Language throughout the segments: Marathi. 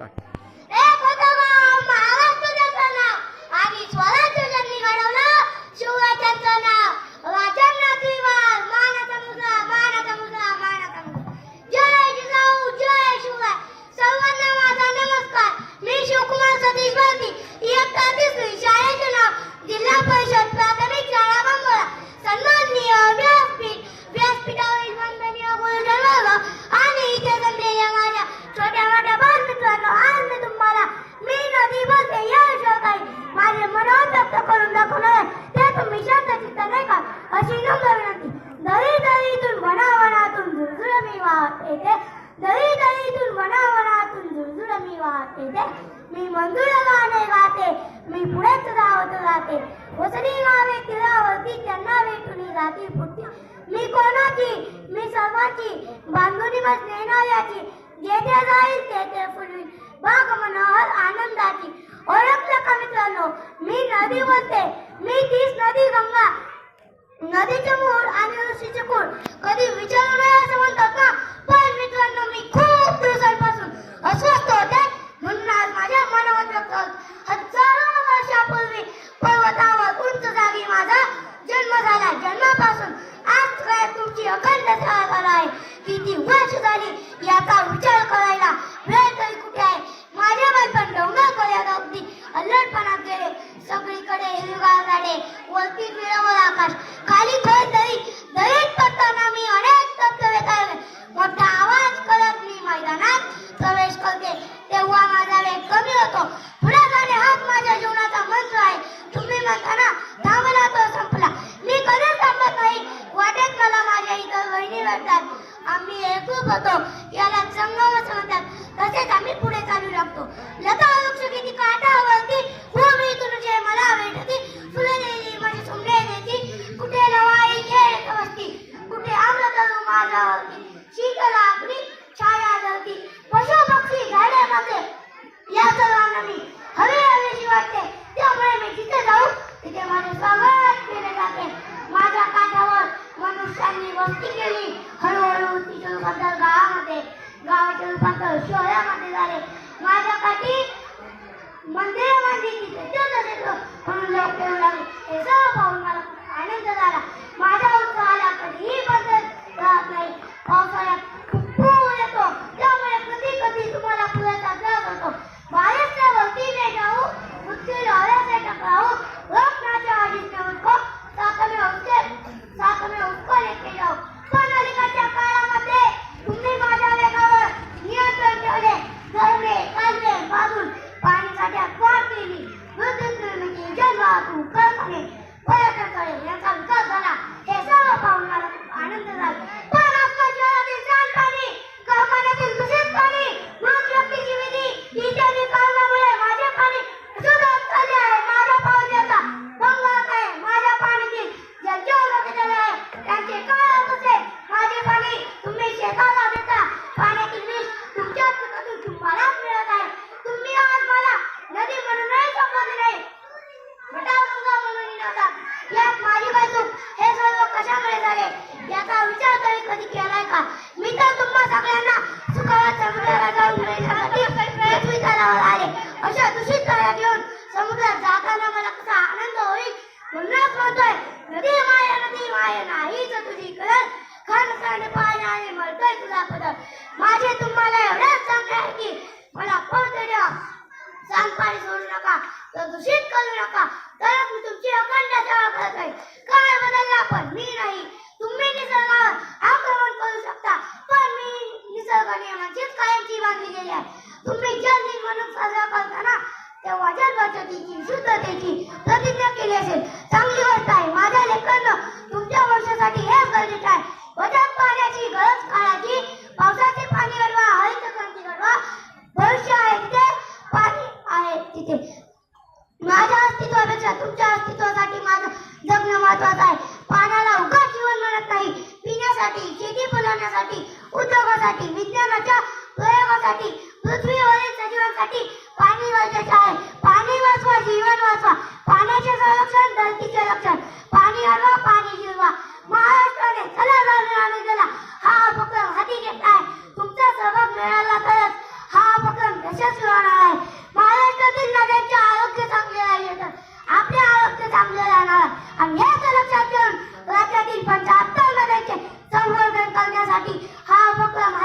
destaque. दाखवणार ते तुम्ही शांत चित्त नाही का अशी नम्र विनंती दरी दरीतून वनावनातून झुळझुळ मी वाहत येते. दरी दरीतून वनावनातून झुळझुळ मी वाहत येते. मी मंजूळ गाणे गाते मी पुढेच धावत जाते. वसडी गावे तिरावरती त्यांना भेटून जाती फुटते मी कोणाची? मी सर्वांची. बांधुनी बस नेणाऱ्याची जेथे जाईल तेथे फुलवी बाग मनोहर आनंदाची. ओळखलं का मित्रांनो? मी नदी बोलते. मी तीच नदी गंगा. नदीच्या मूळ आणि ऋषीच्या इतर वहिनी आम्ही एकरूप होतो. याला संगमच म्हणतात. तसेच आम्ही पुढे चालू लागतो लता वृक्ष किती काठावरती भूमी पावसाळ्यात खूप पूर येतो. त्यामुळे कधी कधी तुम्हाला पुराचा त्रास होतो. बाहेरच्या वरतीने जाऊ मुश्किल हव्याचे टकराऊ रोखण्याच्या आधीच उसको साथ में उसके साथ लेके जाऊ पण अलीकडच्या काळामध्ये तुम्ही माझ्या वेगावर नियंत्रण ठेवले. बाजून पाणी साठ्यात वाढ केली. विद्युत निर्मिती जलवाहतूक कारखाने पर्यटनस्थळे यांचा विकास झाला हे सर्व पाहून मला खूप आनंद झाला पण आजकाल शहरातील सांडपाणी कारखान्यातील दूषित पाणी मानवी व्यक्तीची विधी इत्यादी कारणामुळे माझे पाणी सुधारत चालले आहे माझ्या पावसाचा बंगाल आहे माझ्या पाण्यातील जलजीवन झाले आहे त्यांचे काय होत असेल माझे पाणी तुम्ही शेताला देता पाण्यातील विष तुमच्याच पिकातून तुम्हालाच मिळत आहे तुम्ही आज मला नदी म्हणूनही संबोधले नाही गंगा म्हणून नव्हता यात माझी काय चूक हे सर्व कशामुळे झाले याचा विचार तरी कधी केलाय का? मी तर तुम्हा सगळ्यांना सुखावर समुद्राला जाऊन पृथ्वी तलावर आले. अशा दूषित तळ्या घेऊन समुद्रात जाताना मला कसा आनंद होईल? म्हणूनच म्हणतोय नदी माया नदी माया नाहीच तुझी गरज खान खाणे पाण्याने मरतोय तुझा पदर माझे तुम्हाला एवढंच सांगणे आहे की मला पवित्र द्या सांडपाणी सोडू नका तर दूषित करू नका. तर मी तुमची अखंड सेवा करत आहे काय बदलला पण मी नाही. तुम्ही निसर्गावर आक्रमण करू शकता. पण मी निसर्ग नियमांचीच कायमची बांधली गेली आहे. तुम्ही जल दिन म्हणून साजरा करताना तेव्हा जल बचतीची शुद्धतेची प्रतिज्ञा केली असेल चांगली गोष्ट आहे. माझ्या लेखन तुमच्या वर्षासाठी हे गरजेचं आहे. बचत पाण्याची गरज काळाची पावसाचे पाणी घडवा हरित क्रांती घडवा. भविष्य आहे तिथे पाणी आहे तिथे. माझ्या अस्तित्वापेक्षा तुमच्या अस्तित्वासाठी माझं जगणं महत्वाचं आहे. शेती उद्योगासाठी विज्ञानाच्या प्रयोगासाठी पृथ्वीवरील सजीवांसाठी पाणी गरजेचं आहे. पाणी वाचवा जीवन वाचवा. पाण्याचे संरक्षण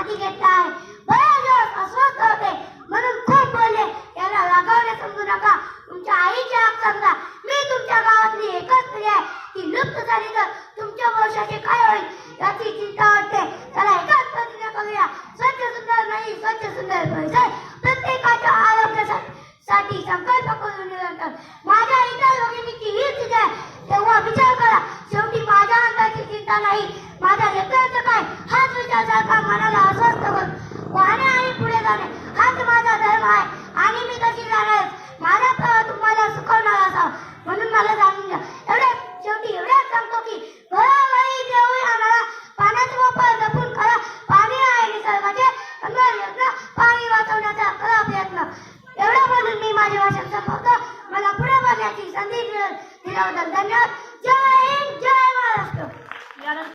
हकीकत आहे. बरोबर अस्वस्थ होते म्हणून खूप बोलले याला रागावले समजू नका. तुमच्या आईच्या हक समजा. मी तुमच्या गावातली एकच स्त्री आहे. ती लुप्त झाली तर तुमच्या भविष्याचे काय होईल याची चिंता वाटते. त्याला एकाच पद्धतीने करूया. स्वच्छ सुंदर नाही स्वच्छ सुंदर परिसर प्रत्येकाच्या आरोग्यासाठी संकल्प करून निरंतर. माझ्या इतर भगिनीची हीच स्थिती आहे. तेव्हा विचार करा. शेवटी माझ्या अंगाची चिंता नाही. माझ्या लेकरांचं काय? शिकण्यासारखा मनाला अस्वस्थ होत वाहने आणि पुढे जाणे. हाच माझा धर्म आहे.